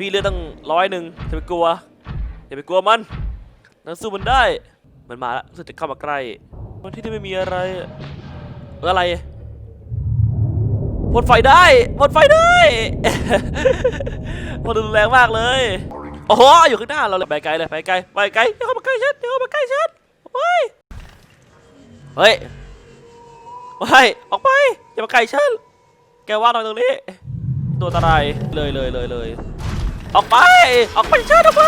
พี่เลือดตั้งร้อยหนึ่งจะไปกลัวอย่าไปกลัวมันนังสู้มันได้ มันมาแล้วรู้สึกจะเข้ามาใกล้วันที่นี่ไม่มีอะไรอะไรพ่นไฟได้พ่นไฟได้มันรุนแรงมากเลยโอ้โหอยู่ข้างหน้าเราเลยไปไกลเลยไปไกลไปไกลอย่าเข้ามาใกล้ฉันอย่าเข้ามาใกล้ฉันเฮ้ยเฮ้ยเฮ้ยออกไปอย่ามาใกล้ฉันแกว่างตรงนี้ ตัวตรายเลยเลยเลยเลย ออกไป ออกไปเชิดออกไป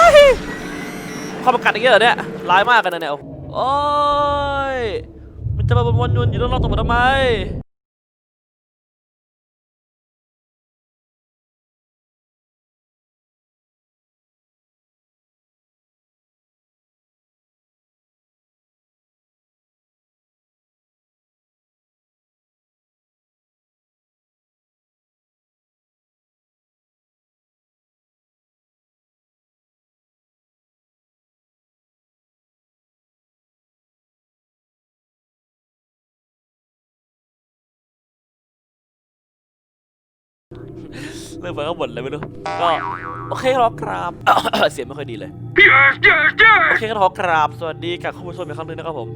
ความากัดอย่างเงี้ยเหรอเนี่ยร้ายมากกันนะเนี่ยโอ้ยมันจะมาวนๆอยู่รอบๆตัวผมทำไม เรื่องไปก็บ่นเลยไม่รู้ก็โอเคครับครับเสียงไม่ค่อยดีเลยโอเคครับครับสวัสดีกับคุณผู้ชมอีกครั้งหนึงนะครับผม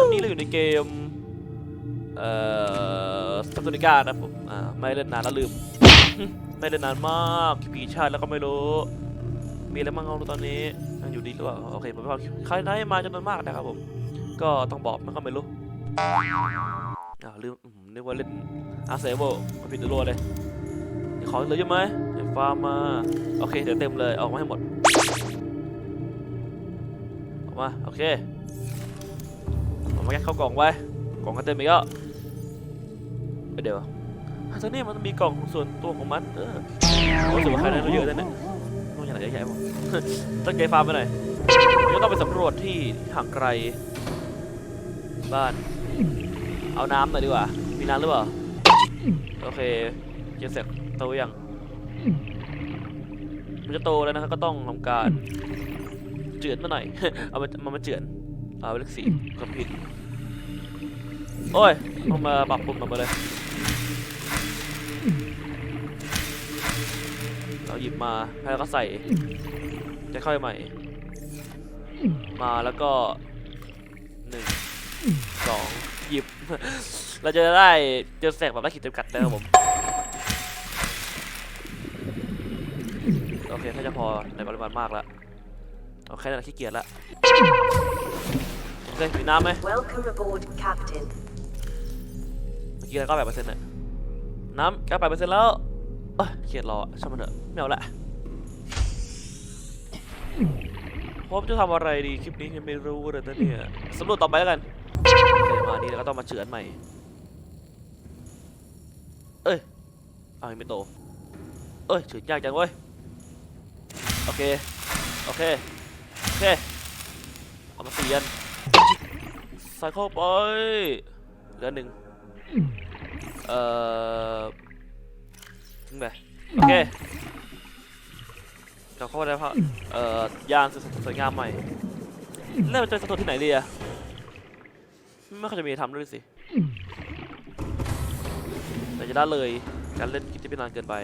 วันนี้เราอยู่ในเกมเอ่อสตูดิก้านะครับผมอ่าไม่เล่นนานแล้วลืม ไม่เล่นนานมากกี่ชาติแล้วก็ไม่รู้ มีอะไรบ้างเอาตอนนี้ยังอยู่ดีหรือเปล่าโอเคผมว่าใครได้มาจำนวนมากนะครับผม ก็ต้องบอกมันก็ไม่รู้อ้าวลืมอืม นึกว่าเล่นอาเซโบก็ผิดรัวเลยของเหลือเยอะไหมเดี๋ยวฟาร์มมา โอเค เดี๋ยวเต็มเลย ออกมาให้หมด ออกมา โอเคออกมาแค่เข้ากล่องไว้ กล่องก็เต็มอีกแล้วเดี๋ยวฮันเซนี่มันมีกล่องส่วนตัวของมัน เออรู้สึกว่าใครได้รู้เยอะด้วเนี่ยนู่นอย่างไรเยอะแยะหมดตั้งใจฟาร์มไปหน่อยเดี๋ยวต้องไปสำรวจที่ห่างไกล บ้าน เอาน้ำหน่อยดีกว่า มีน้ำหรือเปล่า โอเคเจอเสร็จโตยัง มันจะโตแล้วนะครับ ก็ต้องทำการ เจือนมาหน่อย เอามามามาเจือนเอาเลขสี่กับผิด โอ้ยต้องมาปรับปรุงมันมาเลย เราหยิบมาแล้วก็ใส่ จะค่อยใหม่ มาแล้วก็หนึ่งสอง หยิบ เราจะได้เจอแสกแบบไม่ขีดจำกัดนะครับผม โอเคถ้าจะพอในปริมาณมากแล้วโอเคนั่นแหละขี้เกียจละโอเคมีน้ำไหม Welcome aboard, Captain. เมื่อกี้เราก็แปดเปอร์เซ็นต์น่ะน้ำแค่แปดเปอร์เซ็นต์แล้วเอ้ยเกียดรออะช่างมันเถอะไม่เอาละผมจะทำอะไรดีคลิปนี้ยังไม่รู้เลยนะเนี่ยสำรวจต่อไปแล้วกันโอเค มานี่แล้วก็ต้องมาเฉือนใหม่ เอ้ยเอายังไม่โต เอ้ยเฉือนยากจังเว้ย โอเค โอเค โอเค เอามาเสียนใส่เข้าไปเหลือหนึ่งเอ่อถึงไหนโอเคกลับเข้ามาได้เพราะเอ่อยานสวยงามใหม่เล่นมันจะสะทนที่ไหนดีอะ ไม่ค่อยจะมีทำด้วยสิ แต่จะได้เลย การเล่นกิจที่นนานเกินไป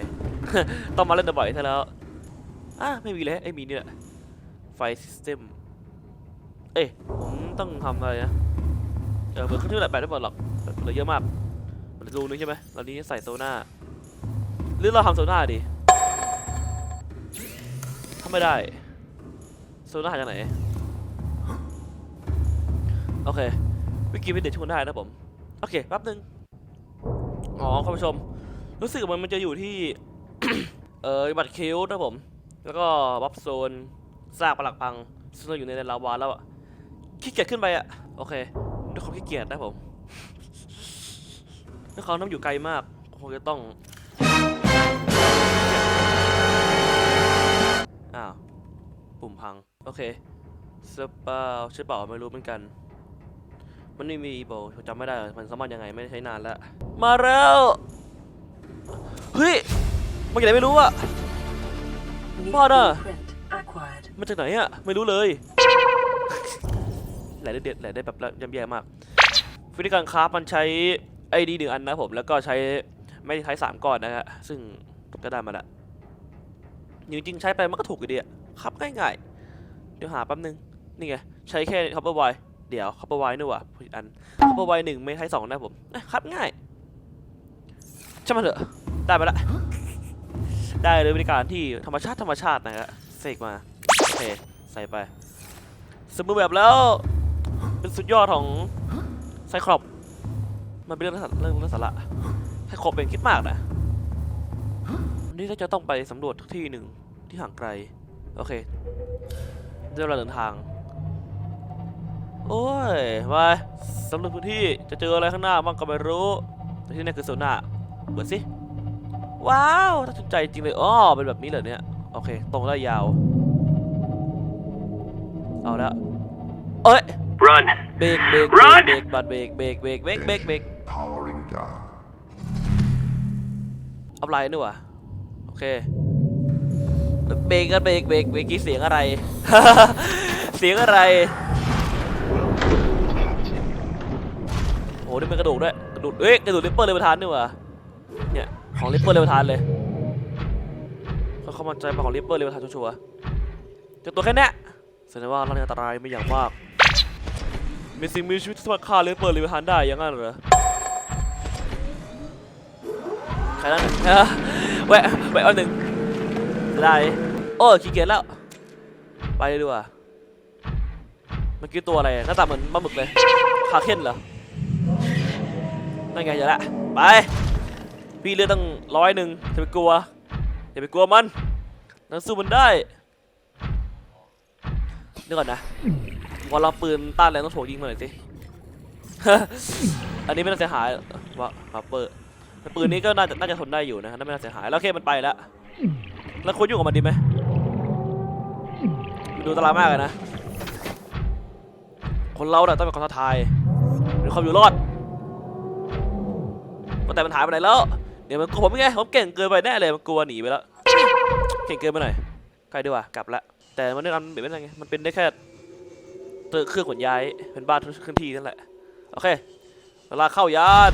ต้องมาเล่นบ่อยๆซะแล้วอะไม่มีเลยไอ้ยมีเนี่ยไฟซิสเต็ม เอ้ยผมต้องทำอะไรนะ เออเปิดเครื่องช่วยแหละแบตได้หมดหรอกเหลือเยอะมากมันรูนึงใช่ไหมตอนนี้ใส่โซน่าหรือเราทำโซน่าดิทำไม่ได้ โซน่าหาจากไหน โอเค วิกิพีเดียช่วยได้นะผม โอเคแป๊บนึง อ๋อคุณผู้ชม รู้สึกมันมันจะอยู่ที่ เออบัตรคิวนะผม แล้วก็บัฟโซนซากปลักพังซึ่งเราอยู่ในลาวาแล้วอะขี้เกียจขึ้นไปอะโอเคด้วยความขี้เกียจนะผมถ้าเขาน้ำอยู่ไกลมากคงจะต้อง อ้าว ปุ่มพัง โอเคสเปาใช่เปล่าไม่รู้เหมือนกัน มันไม่มีอีโบจำไม่ได้มันสามารถยังไงไม่ได้ใช้นานแล้วมาแล้วเฮ้ยมาจากไหนไม่รู้อะบ้าน่ะมาจากไหนอะไม่รู้เลยแหละได้เด็ดแหละได้แบบย่ำแย่มากวิธีการคราฟมันใช้ไอดีหนึ่งอันนะผมแล้วก็ใช้ไม่ใช้สามก้อนนะฮะซึ่งก็ได้มาละจริงๆใช้ไปมันก็ถูกอยู่ดีอะครับง่ายๆเดี๋ยวหาแป๊บนึงนี่ไงใช้แค่คัพ เดี๋ยวคัพเปอร์ไวนี่ว่าผิดอันคัพเปอร์ไวหนึ่งไม่ใช้สองนะผมเอ้ยครับง่ายช่างมันเถอะได้ไปละได้เลยบริการที่ธรรมชาติธรรมชาตินะฮะเสกมาโอเคใส่ไปสมบูรณ์แบบแล้ว เป็นสุดยอดของไซคลอปมันเป็นเรื่องเรื่องเรื่องสาระไซคลอปเป็นคิดมากนะวันนี้เราจะต้องไปสำรวจที่หนึ่งที่ห่างไกล โอเคได้เวลาเดินทาง โอ้ยมาสำรวจพื้นที่จะเจออะไรข้างหน้าบ้างก็ไม่รู้แต่ที่นี่คือโซน่าเปิดสิว้าวน่าสนใจจริงเลยอ๋อเป็นแบบนี้เหรอเนี่ยโอเค ตรงได้ยาว เอาละเอ้ย Run! เบรกเบรกเบรก Run เบรกบัดเบรกเบรกเบรกเบรกเบรกเบรก Powering down. อัพไลน์นี่หว่าโอเคเบรกกันเบรกเบรกเบรกกี้เสียงอะไร เสียงอะไร โอ้นี่มันกระดูกด้วยกระดูกเอ้ยกระดูกลิปเปอร์เลยประธานนี่หว่าเนี่ยของลิปเปอร์เลยประธานเลยเขาเข้ามาใจมาของลิปเปอร์เลยประธานชัวร์เจอตัวแค่นี้แสดงว่าเราอันตรายไม่อย่างมากมีสิ่งมีชีวิตที่สามารถฆ่าลิปเปอร์เลยประธานได้อย่างนั้นเหรอใครนั่นเออแวะแวะเอาหนึ่งได้โอ้ขี้เกียจแล้ว ไปเลยดีกว่าเมื่อกี้ตัวอะไรหน้าตาเหมือนปลาหมึกเลยคาเคนเหรอ นั่นไงอย่าละไป พี่เลือดตั้งร้อยหนึ่งจะไปกลัวอย่าไปกลัวมันนั่นสู้มันได้เดี๋ยวก่อนนะวอลลองปืนต้านแรงต้องโถยิงมาหน่อยสิ อันนี้ไม่น่าเสียหายว่าฮับเปอร์ปืนนี้ก็น่าจะน่าจะทนได้อยู่นะน่าไม่น่าเสียหายแล้วโอเคมันไปแล้วแล้วควรยุ่งกับมันดีไหมดูตรายมากเลยนะ คนเราเนี่ยต้องเป็นคนท้าทายเป็นความอยู่รอด ว่าแต่มันหายไปไหนแล้ว เดี๋ยวมันกลัวผมไงผมเก่งเกินไปแน่เลยมันกลัวหนีไปแล้ว เก่งเกินไปหน่อยใกล้ดีกว่ากลับละ แต่มันไม่ทำแบบนั้นไงมันเป็นได้แค่ตัวเครื่องขนย้ายเป็นบ้านทุกเคลื่อนที่นั่นแหละโอเคเวลาเข้ายาน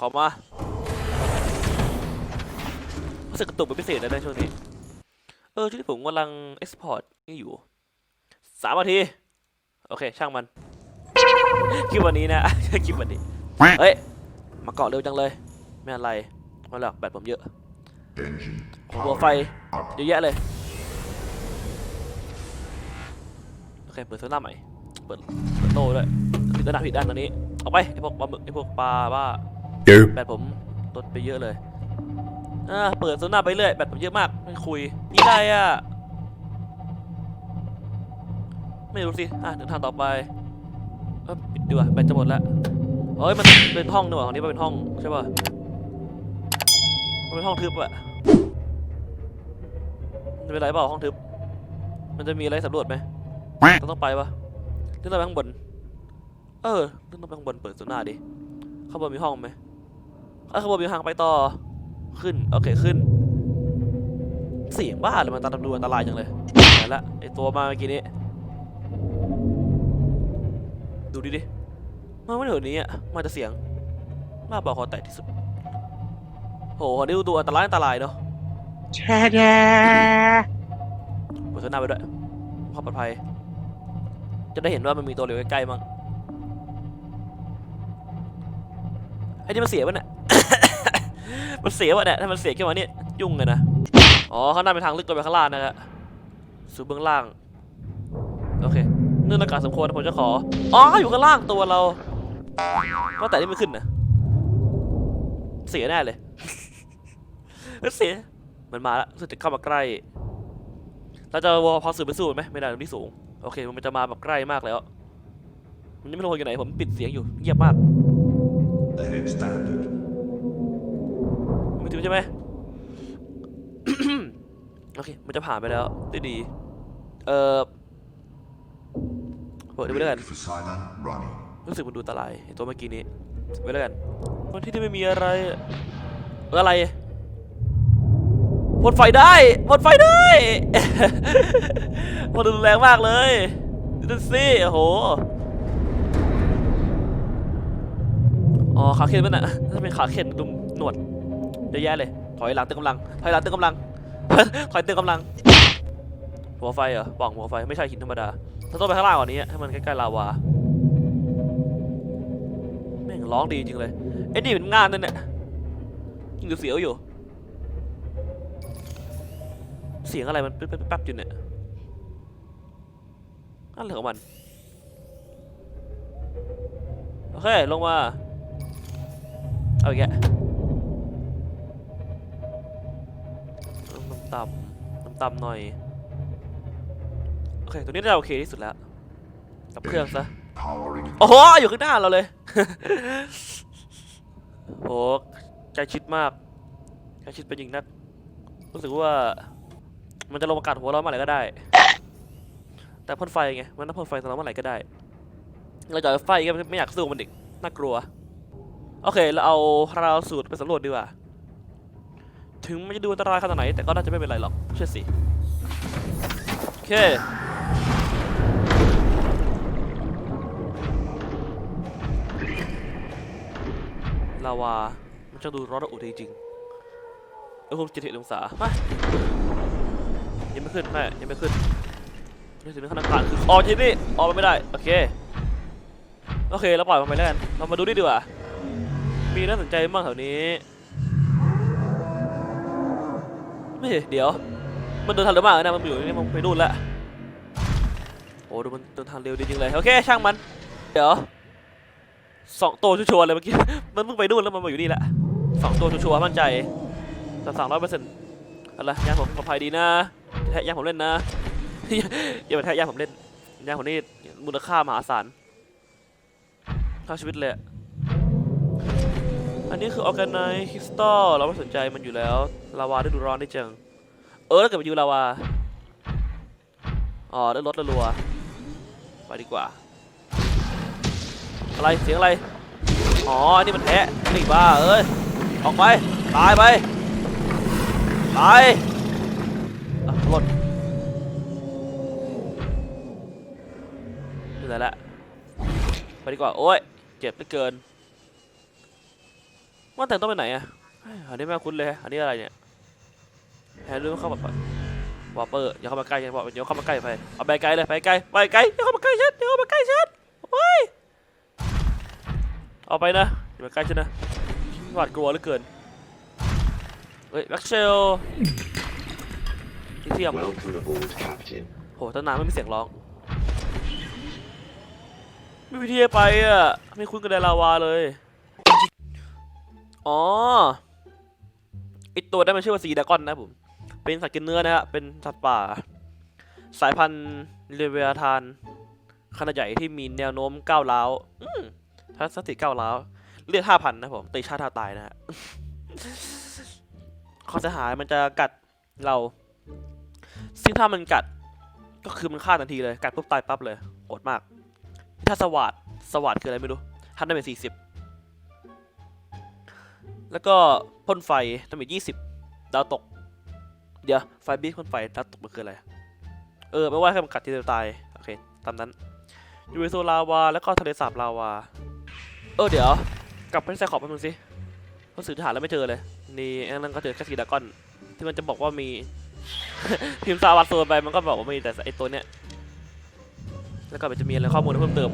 ข้ามารู้สึกกระตุกเป็นพิเศษนะในช่วงนี้ เออช่วงนี้ผมกำลังเอ็กซ์พอร์ตนี่อยู่สามนาที โอเค ช่างมัน คลิปวันนี้นะคลิปวันนี้เฮ้ยมาเกาะเร็วจังเลย ไม่อะไรไม่หรอกแบตผมเยอะ Engine ผมหัวไฟ up. เยอะแยะเลยโอเคเปิดโซน่าใหม่เปิดเปิดโต้ด้วยผิดระดับผิดด้านตอนนี้ออกไปไอพวกปลาหมึกไอพวกปลาบ้าแบตผมลดไปเยอะเลยอ่าเปิดโซน่าไปเรื่อยแบตผมเยอะมากไม่คุยนี่ได้อะไม่รู้สิอะเดินทางต่อไป เออปิดดีกว่าแบตจะหมดแล้วเฮ้ยมันเป็นห้องนี่หว่าของนี้มันเป็นห้องใช่ป่ะมันเป็นห้องทึบอะมันเป็นไรเปล่าห้องทึบ มันจะมีอะไรสำรวจไหมเราต้องไปปะเลื่อนไปข้างบน เออเลื่อนไปข้างบนเปิดโซน่าดิข้างบนมีห้องไหมเอ้ยข้างบนมีทางไปต่อขึ้นโอเคขึ้น เสียงบ้าเลยมันตาดำดูอันตรายจังเลยไหนละไอตัวมาเมื่อกี้นี้ ดูดิดิมาไม่ถึงนี้อะมาจะเสียงมาบอกคอแตกที่สุดโหคนนี้ดูอันตรายอันตรายเนาะเปิดโซน่าไปด้วยความปลอดภัย จะได้เห็นว่ามันมีตัวเหลวใกล้ๆมั้งไอ้นี่มันเสียป่ะเนี่ยมันเสียป่ะเนี่ยถ้ามันเสียขึ้นมาเนี่ยยุ่งเลยนะอ๋อข้างหน้าเป็นทางลึกลงไปข้างล่างนะฮะสู่เบื้องล่าง โอเค เนื่องในการสมควรผมจะขอ อ๋อ อยู่ข้างล่างตัวเรา ก็แต่นี่ไม่ขึ้นนะ เสียแน่เลยเสีย มันมาแล้วสึกจะเข้ามาใกล้ เราจะวอลพอสื่อไปสู้ไหมไม่ได้ตรงที่สูง โอเค มันจะมาแบบใกล้มากแล้ว มันยังไม่รู้อยู่ไหน ผมปิดเสียงอยู่ เงียบมาก Ahead standard. ไม่ถึงใช่ไหมโอเค มันจะผ่านไปแล้วได้ดี เอ่อ เปิดดูไปแล้วกัน Ready for silent running. รู้สึกมันดูอันตรายไอ้ตัวเมื่อกี้นี้ไว้แล้วกันวันที่ที่ไม่มีอะไรเอออะไรพ่นไฟได้พ่นไฟได้มันรุนแรงมากเลยดูสิโอ้โหอ๋อขาเข็นมันอะน่าจะเป็นขาเข็นดุมหนวดเยอะแยะเลย ถอยหลังเติมกำลัง ถอยหลังเติมกำลัง ถอยเติมกำลัง หัวไฟเหรอปล่องหัวไฟ ไม่ใช่หินธรรมดา ถ้าต้องไปข้างล่างกว่านี้ให้มันใกล้ๆลาวาแม่งร้องดีจริงเลยไอ้นี่เป็นงานนั่นเนี่ยยิงเสียวอยู่ เสียงอะไรมันแป๊บๆแป๊บๆอยู่เนี่ยนั่นเหลือของมันโอเคลงมาเอาอีกแกน้ำต่ำน้ำต่ำหน่อย เคตัวนี้น่าจะโอเคที่สุดแล้วกับเครื่องซะ Powering โอ้โหอยู่ข้างหน้าเราเลยโหใกล้ชิดมากใกล้ชิดเป็นยิงนัก รู้สึกว่า มันจะลงมากัดหัวเราเมื่อไหร่ก็ได้ แต่พ่นไฟไง มันน่าพ่นไฟตอนเราเมื่อไหร่ก็ได้ เราจะเอาไฟก็ไม่อยากสู้มันดิน่ากลัว โอเค เราเอาราวสูตรไปสำรวจดีกว่า ถึงมันจะดูอันตรายขนาดไหน แต่ก็น่าจะไม่เป็นไรหรอก เชื่อสิ โอเค ลาวา มันจะดูร้อนระอุจริงๆอุณหภูมิเจ็ดสิบองศาไปยังไม่ขึ้นแม่ยังไม่ขึ้นนี่ถึงขั้นอากาศคือออกที่นี่ออกไปไม่ได้ โอเค โอเค เราปล่อยมันไปแล้วกัน เรามาดูนี่ดีกว่า มีน่าสนใจบ้างแถวนี้ ไม่เดี๋ยว มันเดินทางเร็วมากเลยนะ มันอยู่นี่มันไปนู่นแล้วโอ้ดูมันเดินทางเร็วดีจริงเลย โอเค ช่างมัน เดี๋ยว สองตัวชัวร์เลยเมื่อกี้ มันเพิ่งไปนู่นแล้วมันมาอยู่นี่แหละสองตัวชัวร์มั่นใจสามร้อยเปอร์เซ็นต์อะไรยางผมปลอดภัยดีนะแทะยางผมเล่นนะอย่าไปแทะยางผมเล่นยางผมนี่มูลค่ามหาศาลค่าชีวิตเลยอันนี้คือออร์แกไนคริสตัลเราไม่สนใจมันอยู่แล้วลาวาได้ดูร้อนได้จังเออแล้วเกิดไปอยู่ลาวาอ๋อได้รถรัวไปดีกว่า อะไรเสียงอะไรอ๋อนี่มันแทะนี่บ้าเอ้ยออกไปตายไปตายหล่นนี่แหละไปดีกว่าโอ้ยเจ็บเหลือเกินว่าแต่งต้องไปไหนอะอันนี้ไม่คุ้นเลยอันนี้อะไรเนี่ยแฮนด์ด้วยเข้าแบบวอปเปอร์อย่าเข้ามาใกล้อย่าอย่าเข้ามาใกล้ไปเอาไปไกลเลยไปไกลไปไกลอย่าเข้ามาใกล้ฉันอย่าเข้ามาใกล้ฉันโอ้ย เอาไปนะอย่ามาใกล้ฉันนะหวาดกลัวเหลือเกิน เฮ้ยแบ็กเชลที่เทียม Welcome aboard, Captain. โหตั้งนานไม่มีเสียงร้อง ไม่มีที่ให้ไปอะ ไม่คุ้นกับไดลาวาเลย อ๋อไอตัวนั้นมันชื่อว่าซีดากอนนะผม เป็นสัตว์กินเนื้อนะฮะ เป็นสัตว์ป่า สายพันธุ์เรเวลทาน ขนาดใหญ่ที่มีแนวโน้มก้าวร้าวอืม ทัศนคติก้าวร้าวเลือดห้าพันนะผม ตีชาติท่าตายนะฮะข้อเสียหายมันจะกัดเรา ซึ่งถ้ามันกัด ก็คือมันฆ่าทันทีเลย กัดปุ๊บตายปั๊บเลยโหดมาก ถ้าสวัสดสวัสดคืออะไรไม่รู้ทันได้เป็นสี่สิบแล้วก็พ่นไฟทำเป็นยี่สิบดาวตก เดี๋ยว ไฟบีพ่นไฟดาวตกมันคืออะไร เออไม่ว่าแค่มันกัดทีเดียวตาย โอเค ตามนั้นยูเรโซลาวา แล้วก็ทะเลสาบลาวา เออเดี๋ยว กลับไปที่ไซคอบแป๊บนึงสิเพราสื่อทหารแล้วไม่เจอเลย นี่อันนั้นก็เจอแค่สีดากอน ที่มันจะบอกว่ามี พิมพ์ซาวาโซนไปมันก็บอกว่ามีแต่ไอตัวเนี้ย แล้วก็จะมีอะไรข้อมูลเพิ่มเติม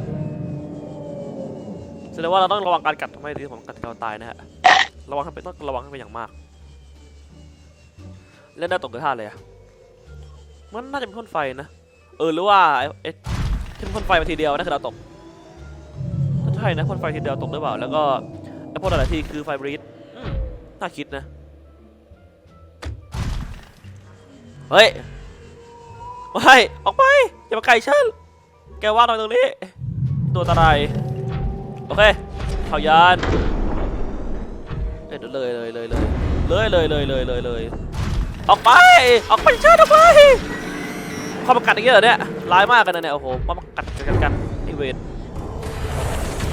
แสดงว่าเราต้องระวังการกัดทำให้ที่ผมกัดเราตายนะฮะ ระวังให้เป็นต้องระวังให้เป็นอย่างมาก เล่นได้ตกกระทาเลยอะมันน่าจะเป็นพ่นไฟนะ เออหรือว่าไอ้ไอ้ที่มันพ่นไฟมาทีเดียวนั่นคือดาตก ช่นะพ่นไฟทีเดียวตกหรือเปล่า แล้วก็ไอ้พ่นอะไรที่คือไฟบรีดอืมน่าคิดนะ เฮ้ยไม่ออกไป อย่ามาไกลฉัน แกว่างตรงนี้ ตัวอะไราย โอเคเผายานเอ้ยเดี๋ยวเลยเลยเลยเลยเลยเลยเลยเลยเลยเลยออกไป ออกไปฉันออกไปเข้ามากัดอย่างเงี้ยเหรอเนี่ย ร้ายมากกันนะเนี่ย โอ้โหมามากัดกันกันกันไอเวนเ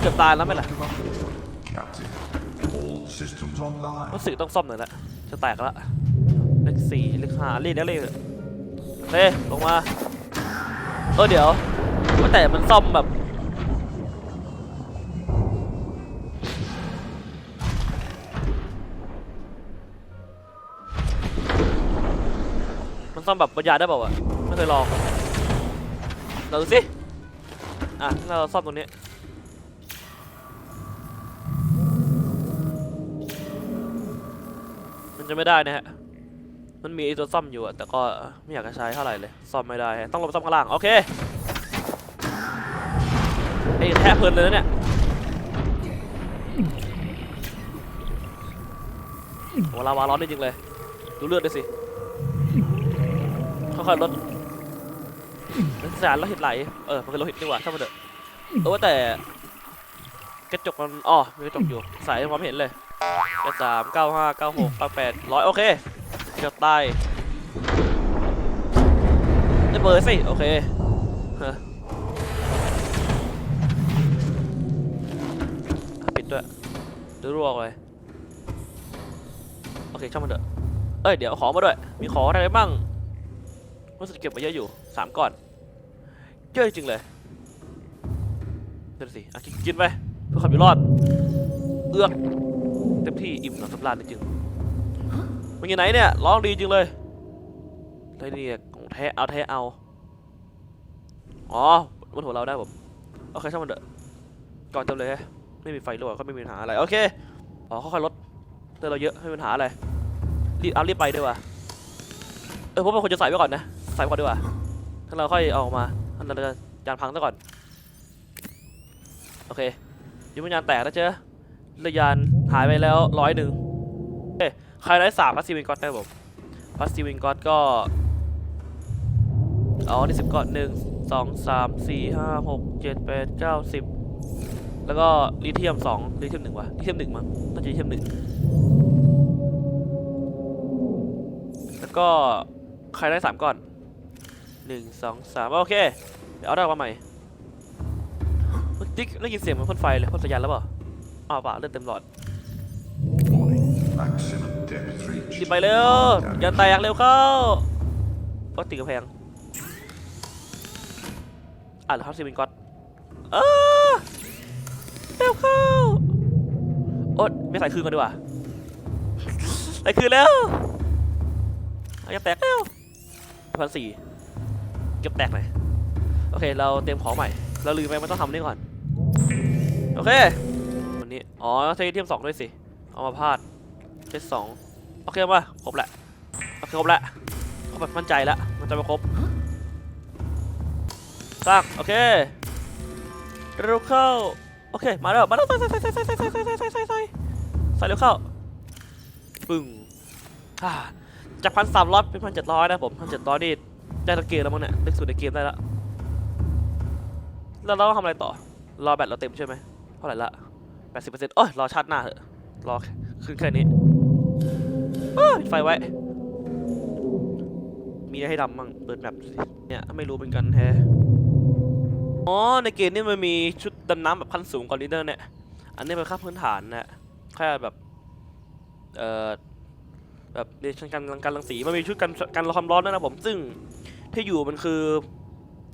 กือบตายแล้วไหมล่ะตัวรู้สึกต้องซ่อมหน่อยละจะแตกละเลขสี่เลขห้ารีดแล้วรีดเลยเฮ้ยลงมาเออเดี๋ยวว่าแต่มันซ่อมแบบมันซ่อมแบบปัญญาได้เปล่าวะไม่เคยลองเราดูสิอะเราซ่อมตรงนี้ จะไม่ได้นะฮะ มันมีไอ้ตัวซ่อมอยู่อะแต่ก็ไม่อยากจะใช้เท่าไหร่เลย ซ่อมไม่ได้ต้องลงซ่อมข้างล่าง โอเคไอ้แทะเพลินเลยนะเนี่ยโอ้ลาวาร้อนจริงๆเลย ดูเลือดด้วยสิ ค่อยๆลดสารโลหิตไหล เออ มันเป็นโลหิตนี่หว่าช่างมันเถอะเออแต่ กระจกมัน อ๋อ มีกระจกอยู่ใส่ให้ความเห็นเลย แปดสามเก้าห้าเก้าหกเก้าแปดร้อยโอเคกระจกใต้ได้เบอร์สิ โอเคฮะอะปิดด้วยดูรั่วเลยโอเคช่างมันเถอะเอ้ย เดี๋ยวของมาด้วย มีของอะไรบ้างรู้สึกเก็บมาเยอะอยู่สามก้อนเยอะจริงเลยเดี๋ยวสิอะกินไปเพื่อความอยู่รอดเอื้อก เต็มที่อิ่มหนำสำราญจริงมันอยู่ไหนเนี่ยร้องดีจริงเลยอะไรเนี่ยของแท้เอาแท้เอาอ๋อบนหัวเราได้ผมโอเคช่างมันเถอะก่อนเต็มเลยไม่มีไฟรั่วก็ไม่มีปัญหาอะไรโอเคอ๋อค่อยๆลดเตือนเราเยอะไม่มีปัญหาอะไรรีบเอารีบไปด้วยว่ะเออผมเป็นคนจะใส่ไว้ก่อนนะใส่ไว้ก่อนดีกว่าถ้าเราค่อยเอาออกมาอันนั้นเราจะยานพังซะก่อนโอเคยุบยานแตกแล้วเจ้เรือยาน หายไปแล้วร้อยหนึ่งเอ้ยใครได้สามพัสซีวิงกอตได้ผมพัสซีวิงกอตก็อ๋อนี่สิบก้อนหนึ่งสองสามสี่ห้าหกเจ็ดแปดเก้าสิบแล้วก็ลิเทียมสองลิเทียมหนึ่งวะลิเทียมหนึ่งมั้งน่าจะลิเทียมหนึ่งแล้วก็ใครได้สามก้อนหนึ่งสองสามโอเค เดี๋ยวเอาได้มาใหม่เมื่อกี้ได้ยินเสียงเหมือนพ่นไฟเลยพ่นสัญญาณแล้วเปล่าอ้าวเปล่าเลือดเต็มหลอด รีบไปเร็ว อย่าแตกเร็วเข้าก็ติดกระแพงอะเหรือครับซีวินก๊อตเออเร็วเข้าโอ๊ยไม่ใส่คืนกันดีกว่าใส่คืนแล้วอะอย่าแตกแล้วพันสี่เก็บแตกหน่อยโอเค เราเตรียมของใหม่ เราลืมไปมันต้องทำนี่ก่อน โอเค วันนี้ อ๋อใช้เทียมสองด้วยสิ เอามาพาด เซตสองโอเคมาครบแหละโอเคครบแล้วครบแบบมั่นใจแล้วมันจะไปครบสร้างโอเคเร็วเข้าโอเคมาแล้วมาแล้วใส่ใส่ใส่ใส่ใส่ใส่ใส่ใส่ใส่ใส่ใส่ใส่เร็วเข้าปึ้งอ่าจากพันสามร้อยเป็นพันเจ็ดร้อยนะผมพันเจ็ดร้อยนี่ได้ทั้งเกมแล้วมั้งเนี่ยเล็กสุดในเกมได้แล้วแล้วเราต้องทำอะไรต่อรอแบตเราเต็มใช่ไหมเท่าไหร่ละแปดสิบเปอร์เซ็นต์โอ้ยรอชาร์จหน้าเถอะรอขึ้นแค่นี้อ้า ปิดไฟไว้ มีอะไรให้ทำมั่งเปิดแบบเนี่ยไม่รู้เป็นกันแฮะอ๋อในเกมนี่มันมีชุดดำน้ำแบบขั้นสูงกว่านี้ด้วยเนี่ย อันนี้เป็นค่าพื้นฐานนะแค่แบบ เอ่อ แบบเรียนการการรังสีมันมีชุดกันกันความร้อนด้วยนะผม ซึ่งที่อยู่มันคือ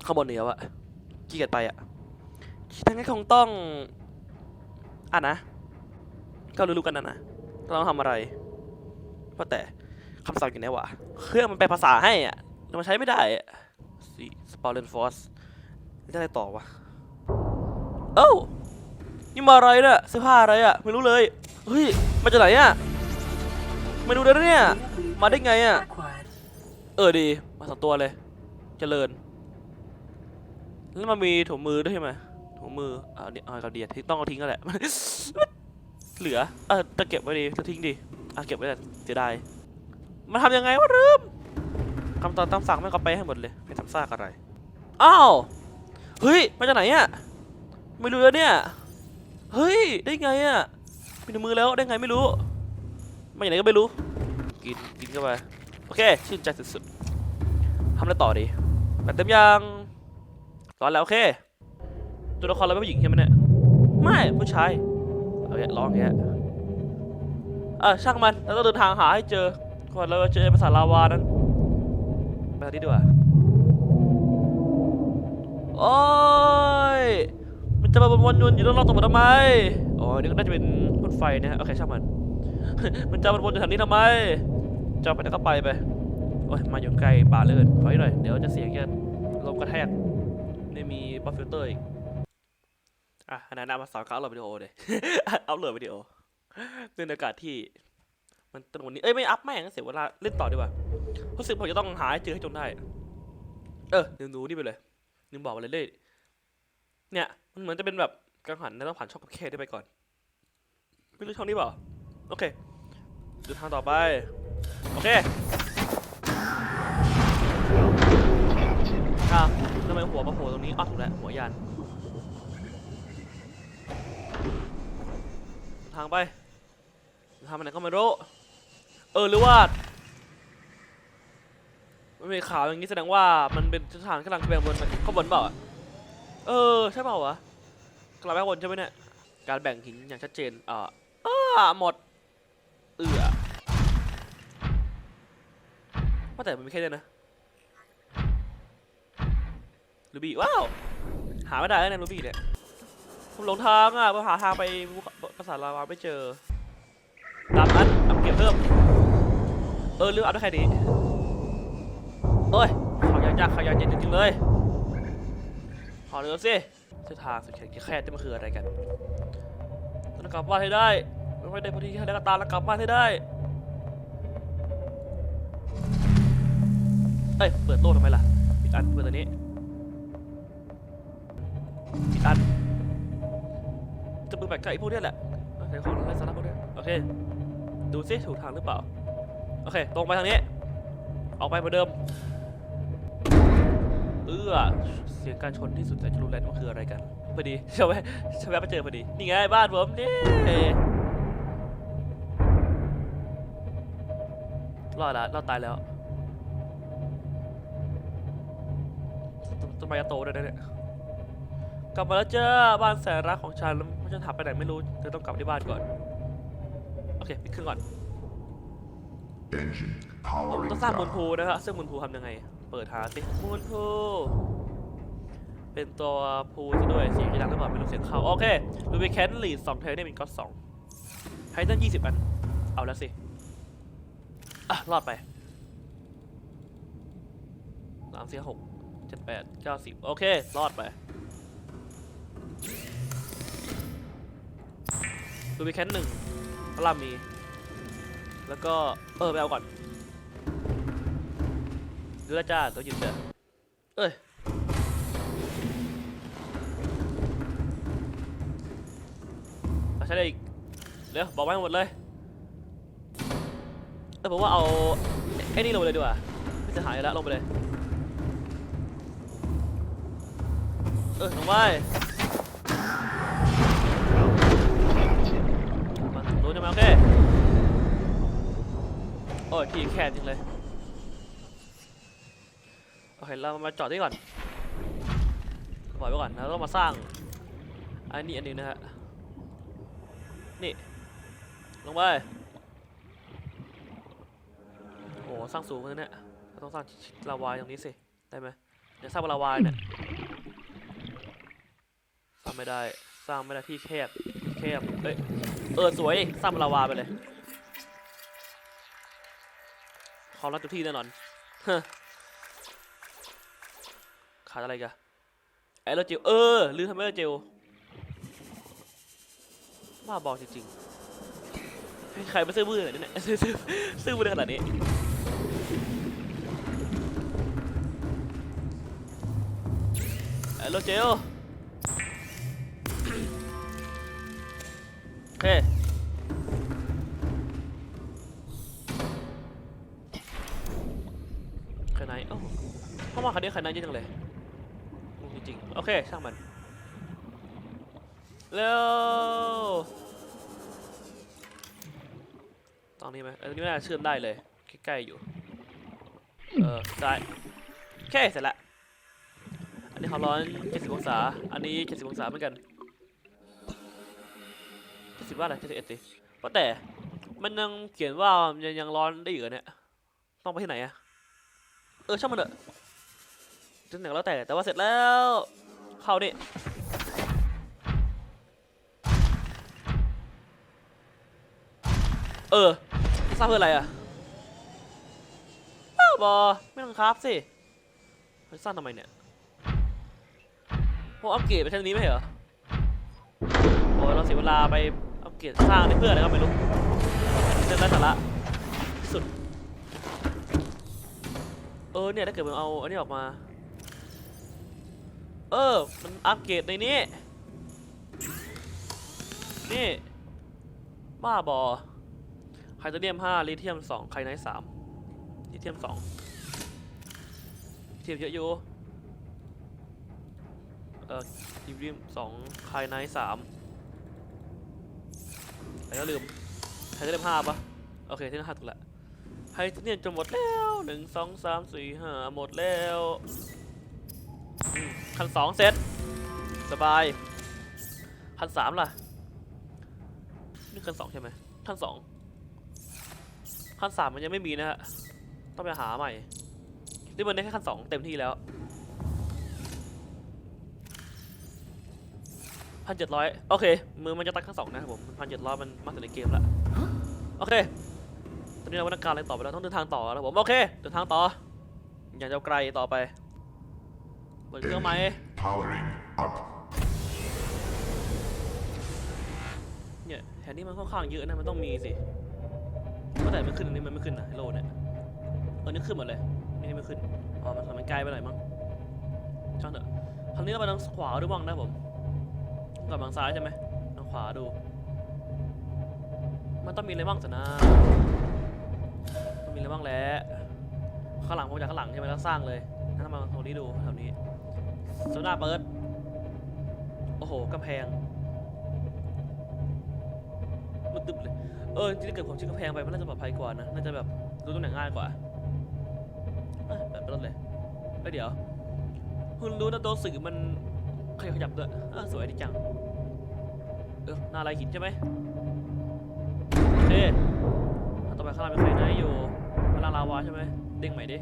ข้างบนเหนืออะขี้เกียจไปอะทั้งนี้คงต้องอะนะ ก็รู้ๆกันนะนะ เราต้องทำอะไร เพราะแต่คำสั่งอยู่ไหนวะ เครื่องมันแปลภาษาให้อะแต่มันใช้ไม่ได้อะสี่สปอร์เลนฟอสได้อะไรต่อวะ เอ้า นี่มาอะไรเนี่ยเสื้อผ้าอะไรอะ ไม่รู้เลย เฮ้ย มาจากไหนอะ ไม่รู้เลยนะเนี่ย มาได้ไงอะ เออดี มาสองตัวเลย เจริญ แล้วมันมีถุงมือด้วยใช่ไหมถุงมืออ่าเนี่ยเอากระเดียดที่ต้องเอาทิ้งก็แหละ เหลือ เออจะเก็บไว้ดีจะทิ้งดีอะเก็บไว้แต่ เสียดายมันทำยังไงวะลืมคำตอนตามสั่งไม่ก็ไปให้หมดเลยไม่ทำซากอะไรอ้าวเฮ้ยมาจากไหนอะไม่รู้แล้วเนี่ยเฮ้ยได้ไงอะมีในมือแล้วได้ไงไม่รู้มาจากไหนก็ไม่รู้กินกินเข้าไปโอเคชื่นใจสุดๆทำอะไรต่อดีแบตเต็มยังร้อนแล้วโอเคตัวละครเราเป็นผู้หญิงใช่ไหมเนี่ยไม่ผู้ชายเอาเนี่ร้องอย่ ออช่างมันเราต้องเดินทางหาให้เจอก่อนเราจะเจอภาษาลาวานั้นไปทางนี้ดีกว่าโอ้ยมันจะมาวนๆอยู่รอบๆตัวผมทำไมอ๋อนี่ก็น่าจะเป็นพ่นไฟนะฮะโอเคช่างมัน มันจะมาวนอยู่แถวนี้ทำไมจะไปไหนก็ไปไปโอ้ยมาอยู่ใกล้ป่าเลยถอยหน่อยเดี๋ยวจะเสียงจะลมกระแทกไม่มีบัฟฟิลเตอร์อีกอะขณะนั้นมาสอนเขาอัพโหลดวิดีโอเลยอัพโหลดวิดีโอ เป็นอากาศที่ มันตรงนี้เอ้ยไม่อัพแม่งเสียเวลาเล่นต่อดีกว่ารู้สึกผมจะต้องหาให้เจอให้จนได้ เออเดี๋ยวหนูนี่ไปเลยนึงบอกมาเลยเลยเนี่ย มันเหมือนจะเป็นแบบกังหันนะต้องผ่านช่องกับแค่ได้ไปก่อนไม่รู้ช่องนี้เปล่าโอเคดูทางต่อไป โอเคครับทำไมหัวมาโผล่ตรงนี้อ้าวถูกแล้วหัวยานทางไป ทางไปไหนก็ไม่รู้เออหรือว่ามันมีข่าวอย่างนี้แสดงว่ามันเป็นสถานกำลังแบ่งบนข้างบนเปล่าเออใช่เปล่าวะกลับไปข้างบนใช่ไหมเนี่ยการแบ่งหินอย่างชัดเจนอ่าอ้าหมดเอือว่าแต่มันไม่แค่นี้นะลูบี้ว้าวหาไม่ได้แล้วเนี่ยลูบี้เนี่ยผมหลงทางอะผมหาทางไปภาษาลาวาไม่เจอ ตามนั้นอัพเก็บเพิ่ม เออเลือกเอาได้แค่นี้โอ้ยเขายากๆเขายากเย็นจริงๆเลยขอเรือสิเส้นทางสุดแขนแค่ที่มันคืออะไรกันต้องกลับบ้านให้ได้ไม่ได้พอดีแค่ได้กระตาแล้วกลับบ้านให้ได้เอ้ยเปิดโล่ทำไมล่ะปิดอันเปิดตัวนี้ปิดอันจะมือแบบไก่พวกนี้แหละโอเคของไร้สาระพวกนี้โอเค ดูซิถูกทางหรือเปล่า โอเค ตรงไปทางนี้ ออกไปเหมือนเดิม เอื้อเสียงการชนที่สุดแต่จะรู้แล้วมันคืออะไรกัน พอดีช่ไหมใช่ไหมไปเจอพอดี นี่ไงบ้านผมนี่รอดล้วรอดตายแล้วต้นต้นไม้จะโตด้วยนะเนี่ยกลับมาแล้วเจ้าบ้านแสนรักของฉันไม่ฉันถามไปไหนไม่รู้เธอต้องกลับที่บ้านก่อน อเคปิดเครื่องก่อน Engine ผม powering ต้องสร้างมูล down. พูลนะครับซึ่งมูลพูลทำยังไง เปิดหาสิมูลพูลเป็นตัวพูลที่ด้วยเสียงจะดังหรือเปล่าไม่รู้เสียงเข้า โอเคดูไปแคนลีดสองเทอร์ได้เป็นก็อตสองไฮตันยี่สิบอัน เอาแล้วสิ อะ รอดไปสามสี่หกเจ็ดแปดเก้าสิบโอเค รอดไปดูไปแคนหนึ่ง พระรามมี แล้วก็เออไปเอาก่อนดูแลจ้าตัวหยุดเถอะเอ้ยเอาใช้ได้อีกเดี๋ยวบอกไว้หมดเลยเออผมว่าเอาไอ้นี่ลงไปเลยดีกว่าไม่จะหายแล้วลงไปเลยเออลงไป ใช่ไหมโอเคโอ้ยที่แคบจริงเลยโอเคเรามาจอดที่ก่อนปล่อยไว้ก่อนแล้วก็มาสร้างอันนี้อันนี้นะฮะนี่ลงไปโอ้โหสร้างสูงเลยเนี่ยเราต้องสร้างลาวายตรงนี้สิได้ไหมเดี๋ยวสร้างบนลาวาเนี่ยสร้างไม่ได้สร้างไม่ได้ที่แคบ บเอ้ยเออสวยดิสร้างบนลาวาไปเลยเขารับทุกที่แน่นอนฮขาดอะไรกันแอโรเจลเออลืมทำแอโรเจลบ้าบอกจริงๆใครมาซื้อมือขนาดนี้เนี่ยซื้อซื้อซื้อมือขนาดนี้แอโรเจล เค ใครไหนเอ้าเข้ามาคันนี้ใครไหนเยอะจังเลยงงจริงๆ โอเค ช่างมัน เร็วตรงนี้ไหมออตรงนี้ไม่น่าเชื่อมได้เลย ใกล้ๆอยู่ เออได้โอเค เสร็จละ อันนี้เขาร้อน 70 องศา อันนี้ 70 องศาเหมือนกัน 70ว่าอะไร71สิว่าแต่มันยังเขียนว่ายังยังร้อนได้อยู่เหรอเนี่ยต้องไปที่ไหนอะเออช่างมันเถอะจะไหนก็แล้วแต่แต่ว่าเสร็จแล้วเข้านี่เออสร้างเพื่ออะไรอะอ้าบอไม่ต้องครับสิไปสร้างทำไมเนี่ยพวกอัปเกรดไปเท่นี้ไม่เหรอโอ้ยเราเสียเวลาไป กรดสร้างนี่เพื่ออะไรก็ไม่รู้เรื่องไร้สาระสุด เออเนี่ยถ้าเกิดมันเอาอันนี้ออกมา เออ มันอัปเกรดในนี้ นี่ บ้าบอไฮโดรเนียม5ลิเธียม2ไคไนท์3ลิเธียม2เธียมเยอะอยู่เอ่อลิเธียม2ไคไนท์3 อะไรก็ลืมไฮโดรเนียม5ปะโอเคที่นั่น5ถูกละไฮโดรเนียมจะหมดแล้ว1 2 3 4 5หมดแล้วอืมคัน2เสร็จสบายคัน3ล่ะนี่คัน2ใช่ไหมคัน2ขั้นสามมันยังไม่มีนะฮะต้องไปหาใหม่นี่มันได้แค่ขั้นสองเต็มที่แล้ว พันเจ็ดร้อยโอเค มือมันจะตัดขั้นสองนะครับผมพันเจ็ดร้อยมันมากสุดในเกมละโอเค ตอนนี้เราวัฒนาการอะไรต่อไปแล้วต้องเดินทางต่อแล้วผมโอเคเดินทางต่อ อย่างจะไกลต่อไปเปิดเครื่องไหม Powering up. เนี่ยแถวนี้มันค่อนข้างเยอะนะมันต้องมีสิเมื่อไหร่มันขึ้นอันนี้มันไม่ขึ้นนะโลเนี่ยเออนี่ขึ้นหมดเลยนี่ไม่ขึ้นอ๋อมันมันไกลไปหน่อยมั้งช่างเถอะคราวนี้เราไปทางขวาดูบ้างนะผม กับทางซ้ายใช่ไหมทางขวาดู มันต้องมีอะไรบ้างสินะต้องมีอะไรบ้างแหล้วข้างหลังผมจากข้างหลังใช่ไหมแล้วสร้างเลยนั่นมาตรงนี้ดูแถวนี้โซน่าเปิดโอ้โหกำแพงมันตึบเลยเออจริงๆถ้าเกิดผมชิดกำแพงไปมันน่าจะปลอดภัยกว่านะน่าจะแบบรู้ตำแหน่งง่ายกว่าเอ้ยแบบรถเลยเอ้ยเดี๋ยวคุณรู้นะตัวสื่อมันขยับขยับด้วยเออสวยดีจัง เออหน้าลายหินใช่ไหมโอเคอ่ต่อไปข้างล่างมีใครนะอยู่ข้างล่างลาวาใช่ไหมเด้งใหม่ดิ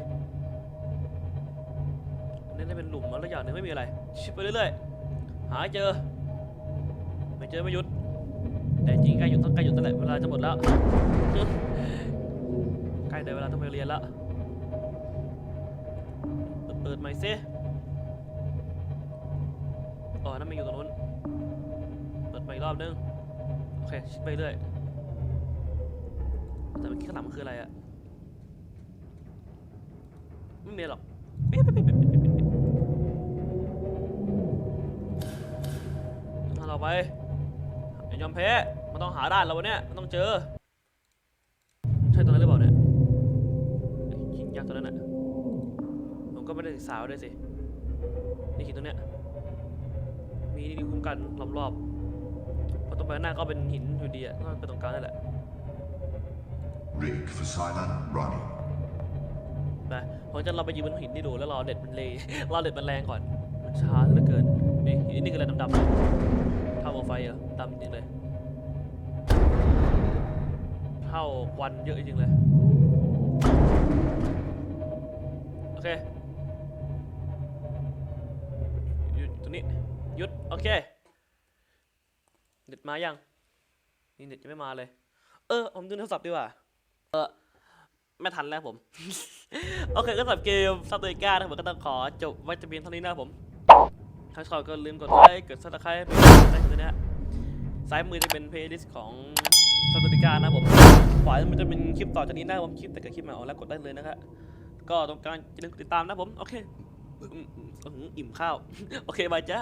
อันนี้ได้เป็นหลุมแล้วอย่างหนึงไม่มีอะไร ชิบไปเรื่อยๆ หาเจอ ไม่เจอไม่หยุด แต่จริงใกล้หยุดต้องใกล้หยุดตั้งแต่เวลาจะหมดแล้วใกล้ได้เวลาต้องไปเรียนล้วเปิดเปิดใหม่ซิ อบนึง โอเคชิดไปเรื่อย แต่เมื่อกี้ข้างหลังมันคืออะไรอะไม่มีหรอกปิดปิดปิดปิดปิดปิดปิดทาเราไปอย่ายอมแพ้มันต้องหาด้านเราวันเนี้ยมันต้องเจอ ใช่ตัวนั้นหรือเปล่าเนี่ยหินยักษ์ตัวนั้นน่ะผมก็ไม่ได้ศึกษาด้วยสินี่หินตัวเนี้ยมีนี่คุ้มกันล้อมรอบเข้างหน้าก็เป็นหินอยู่ดีอะต้องไปตรงกลางนั่นแหละ Rig for silent running. ไปผมจะเราไปยืนบนหินนี่ดูแล้วรอเด็ดมันเลยรอเด็ดมันแรงก่อน มันช้าเหลือเกิน นี่หินนี่คืออะไรดำๆเท่ากับไฟเหรอดำจริงเลยเท่าควันเยอะจริงเลย โอเคหยุดตรงนี้หยุด โอเคเน็ต มายังนี่เน็ตยังไม่มาเลย เออ ผมดูโทรศัพท์ดีกว่า เออไม่ทันแล้วผม โอเคก็สำหรับเกมซาโตริก้านะครับผมก็ต้องขอจบไว้จะเพียงเท่านี้นะผม ถ้าชอบก็ลืมกดไลค์กดซับสไครป์เป็นกำลังใจให้ด้วยนะฮะซ้ายมือจะเป็นเพลย์ลิสต์ของซาโตริก้านะครับผมขวามันจะเป็นคลิปต่อจากนี้นะผมคลิปแต่เกิดคลิปใหม่ออกแล้วกดได้เลยนะครับก็ต้องการจะลืมติดตามนะครับผม โอเคอืมอืมอิ่มข้าว โอเคบายจ้า